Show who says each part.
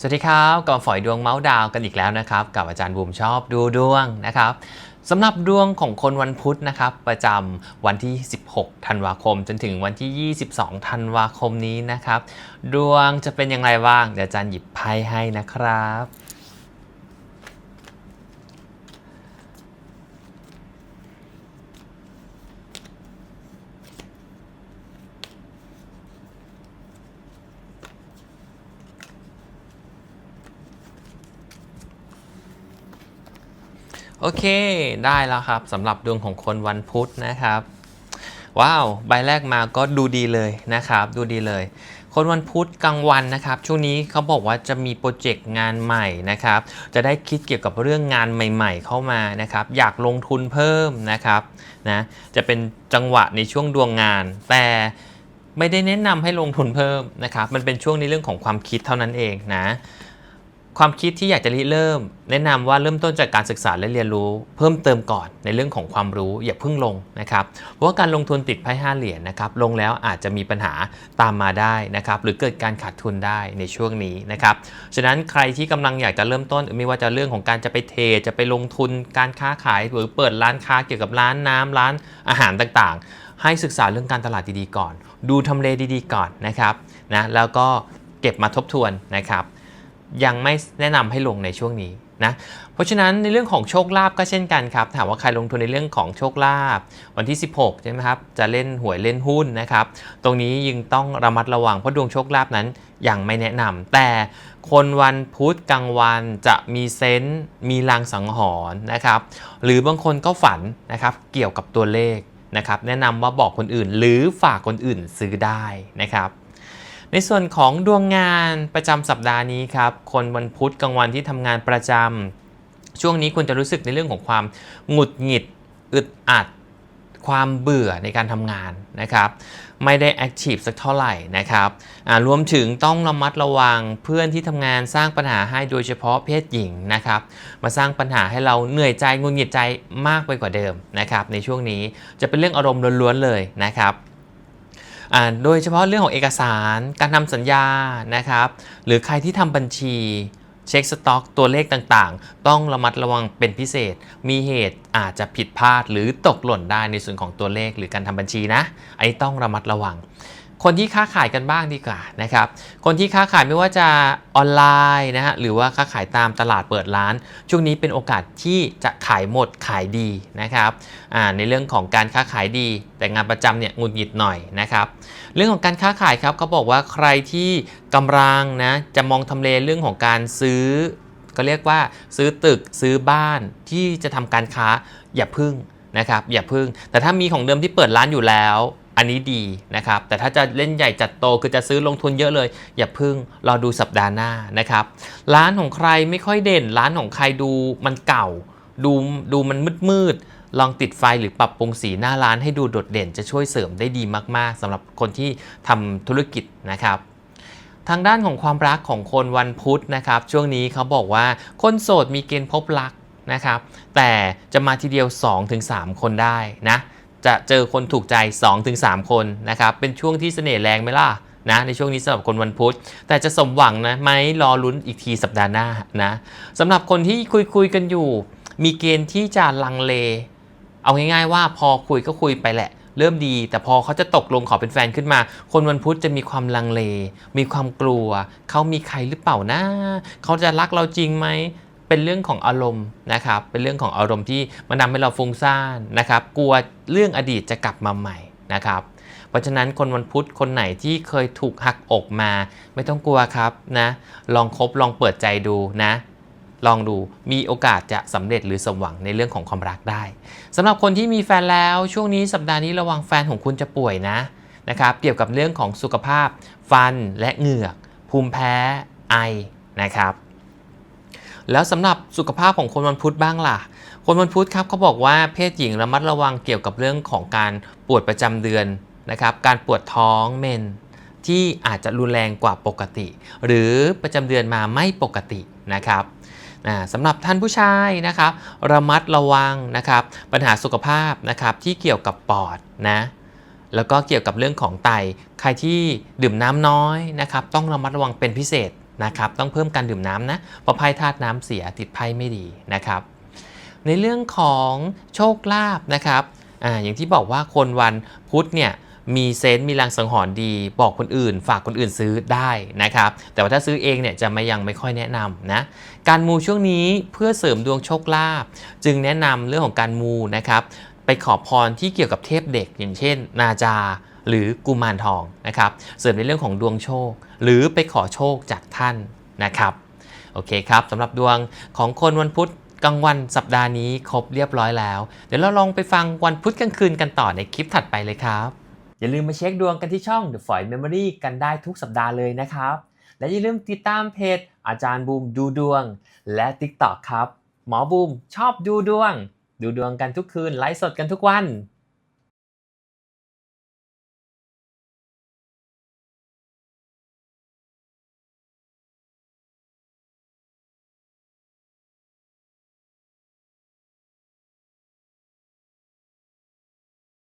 Speaker 1: สวัสดีครับกับฝอยดวงเมาส์ดาวกันอีกแล้วนะครับ กับอาจารย์บูมชอบดูดวงนะครับสำหรับดวงของคนวันพุธนะครับ ประจำวันที่ 16 ธันวาคม จนถึงวันที่ 22 ธันวาคมนี้นะครับ ดวงจะเป็นอย่างไรบ้างเดี๋ยวอาจารย์หยิบไพ่ให้นะครับ โอเค ได้แล้วครับสำหรับดวงของคนวันพุธนะครับ ว้าว ใบแรกมาก็ดูดีเลยนะครับ ดูดีเลย คนวันพุธกลางวันนะครับ ช่วงนี้เขาบอกว่าจะมีโปรเจกต์งานใหม่นะครับ จะได้คิดเกี่ยวกับเรื่องงานใหม่ ๆ เข้ามานะครับ อยากลงทุนเพิ่มนะครับนะจะเป็นจังหวะในช่วงดวงงาน แต่ไม่ได้แนะนำให้ลงทุนเพิ่มนะครับ มันเป็นช่วงในเรื่องของความคิดเท่านั้นเองนะ ความคิดที่อยากจะริเริ่ม แนะนำว่าเริ่มต้นจากการศึกษาและเรียนรู้ เพิ่มเติมก่อนในเรื่องของความรู้อย่าเพิ่งลงนะครับเพราะว่าการลงทุนติดไพ่ห้าเหรียญนะครับลงแล้วอาจจะมีปัญหาตามมาได้นะครับหรือเกิดการขาดทุนได้ในช่วงนี้นะครับฉะนั้นใครที่กำลังอยากจะเริ่มต้นไม่ว่าจะเรื่องของการจะไปเทรดจะไปลงทุนการค้าขายหรือเปิดร้านค้าเกี่ยวกับร้านน้ำร้านอาหารต่างๆ ให้ศึกษาเรื่องการตลาดดีๆก่อน ดูทำเลดีๆก่อนนะครับนะแล้วก็เก็บมาทบทวนนะครับ ยังไม่แนะนำให้ลงในช่วงนี้นะ เพราะฉะนั้นในเรื่องของโชคลาภก็เช่นกันครับ ถามว่าใครลงทุนในเรื่องของโชคลาภวันที่ 16 ใช่ไหมครับ จะเล่นหวยเล่นหุ้นนะครับ ตรงนี้ยังต้องระมัดระวังเพราะดวงโชคลาภนั้นยังไม่แนะนำแต่คนวันพุธกลางวันจะมีเซนต์มีลางสังหรณ์นะครับ หรือบางคนก็ฝันนะครับเกี่ยวกับตัวเลขนะครับ แนะนำว่าบอกคนอื่นหรือฝากคนอื่นซื้อได้นะครับ ในส่วนของดวงงานประจำสัปดาห์นี้ครับ คนวันพุธกลางวันที่ทำงานประจำช่วงนี้คุณจะรู้สึกในเรื่องของความหงุดหงิดอึดอัดความเบื่อในการทำงานนะครับ ไม่ได้แอคทีฟสักเท่าไหร่นะครับรวมถึงต้องระมัดระวังเพื่อนที่ทำงานสร้างปัญหาให้โดยเฉพาะเพศหญิงนะครับ มาสร้างปัญหาให้เราเหนื่อยใจงุนหงิดใจมากไปกว่าเดิมนะครับ ในช่วงนี้จะเป็นเรื่องอารมณ์ล้วนๆเลยนะครับ โดยเฉพาะเรื่องของเอกสารการทำสัญญานะครับ หรือใครที่ทำบัญชีเช็คสต็อกตัวเลขต่างๆ ต้องระมัดระวังเป็นพิเศษ มีเหตุอาจจะผิดพลาดหรือตกหล่นได้ในส่วนของตัวเลขหรือการทำบัญชีนะไอ้ต้องระมัดระวัง คนที่ค้าขายกันบ้างดีกว่านะครับ คนที่ค้าขายไม่ว่าจะออนไลน์นะฮะหรือว่าค้าขายตามตลาดเปิดร้าน ช่วงนี้เป็นโอกาสที่จะขายหมดขายดีนะครับในเรื่องของการค้าขายดี แต่งานประจำเนี่ยงุดหงิดหน่อยนะครับ เรื่องของการค้าขายครับเขาบอกว่าใครที่กำลังนะจะมองทำเลเรื่องของการซื้อก็เรียกว่าซื้อตึกซื้อบ้านที่จะทำการค้าอย่าพึ่งนะครับอย่าพึ่ง แต่ถ้ามีของเดิมที่เปิดร้านอยู่แล้ว อันนี้ดีนะครับ แต่ถ้าจะเล่นใหญ่จัดโตคือจะซื้อลงทุนเยอะเลย อย่าพึ่งรอดูสัปดาห์หน้านะครับ ร้านของใครไม่ค่อยเด่น ร้านของใครดูมันเก่า ดูดูมันมืดมืดๆลองติดไฟหรือปรับปรุงสีหน้าร้านให้ดูโดดเด่นจะช่วยเสริมได้ดีมาก ๆสำหรับคนที่ทำธุรกิจนะครับทางด้านของความรักของคนวันพุธนะครับ ช่วงนี้เขาบอกว่าคนโสดมีเกณฑ์พบรักนะครับ แต่จะมาทีเดียว 2-3 คนได้นะ จะเจอคนถูกใจ 2-3 คนนะครับ เป็นช่วงที่เสน่ห์แรงไหมล่ะนะในช่วงนี้สำหรับคนวันพุธ แต่จะสมหวังนะไหมรอลุ้นอีกทีสัปดาห์หน้านะสำหรับคนที่คุยคุยกันอยู่ มีเกณฑ์ที่จะลังเล เอาง่ายๆว่าพอคุยก็คุยไปแหละเริ่มดี แต่พอเขาจะตกลงขอเป็นแฟนขึ้นมา คนวันพุธจะมีความลังเล มีความกลัว เขามีใครหรือเปล่านะ เขาจะรักเราจริงไหม เป็นเรื่องของอารมณ์นะครับ เป็นเรื่องของอารมณ์ที่มันทำให้เราฟุ้งซ่านนะครับ กลัวเรื่องอดีตจะกลับมาใหม่นะครับ เพราะฉะนั้นคนวันพุธคนไหนที่เคยถูกหักอกมา ไม่ต้องกลัวครับนะ ลองคบลองเปิดใจดูนะ ลองดูมีโอกาสจะสำเร็จหรือสมหวังในเรื่องของความรักได้สำหรับคนที่มีแฟนแล้วช่วงนี้สัปดาห์นี้ระวังแฟนของคุณจะป่วยนะนะครับ เกี่ยวกับเรื่องของสุขภาพ ฟันและเหงือก ภูมิแพ้ไอนะครับ แล้วสำหรับสุขภาพของคนวันพุธบ้างล่ะ คนวันพุธครับเขาบอกว่าเพศหญิงระมัดระวังเกี่ยวกับเรื่องของการปวดประจำเดือนนะครับ การปวดท้องเมนที่อาจจะรุนแรงกว่าปกติ หรือประจำเดือนมาไม่ปกตินะครับสำหรับท่านผู้ชายนะครับ ระมัดระวังนะครับ ปัญหาสุขภาพนะครับที่เกี่ยวกับปอดนะแล้วก็เกี่ยวกับเรื่องของไต ใครที่ดื่มน้ำน้อยนะครับ ต้องระมัดระวังเป็นพิเศษ นะครับต้องเพิ่มการดื่มน้ำนะเพราะไพ่ธาตุน้ำเสียติดไพ่ไม่ดีนะครับ ในเรื่องของโชคลาภนะครับออย่างที่บอกว่าคนวันพุธเนี่ยมีเซนต์มีลังสังหรณ์ดี บอกคนอื่น ฝากคนอื่นซื้อได้นะครับ แต่ว่าถ้าซื้อเองเนี่ยจะไม่ยังไม่ค่อยแนะนำนะการมูช่วงนี้เพื่อเสริมดวงโชคลาภจึงแนะนำเรื่องของการมูนะครับไปขอพรที่เกี่ยวกับเทพเด็กอย่างเช่น นาจา หรือกุมารทองนะครับ เสริมในเรื่องของดวงโชค หรือไปขอโชคจากท่านนะครับ โอเคครับสำหรับดวงของคนวันพุธกลางวันสัปดาห์นี้ครบเรียบร้อยแล้ว เดี๋ยวเราลองไปฟังวันพุธกลางคืนกันต่อในคลิปถัดไปเลยครับ อย่าลืมมาเช็คดวงกันที่ช่อง The f o i Memory กันได้ทุกสัปดาห์เลยนะครับ และอย่าลืมติดตามเพจอาจารย์บูมดูดวง และ TikTok ครับ หมอบูมชอบดูดวง ดูดวงกันทุกคืนไลฟ์สดกันทุกวัน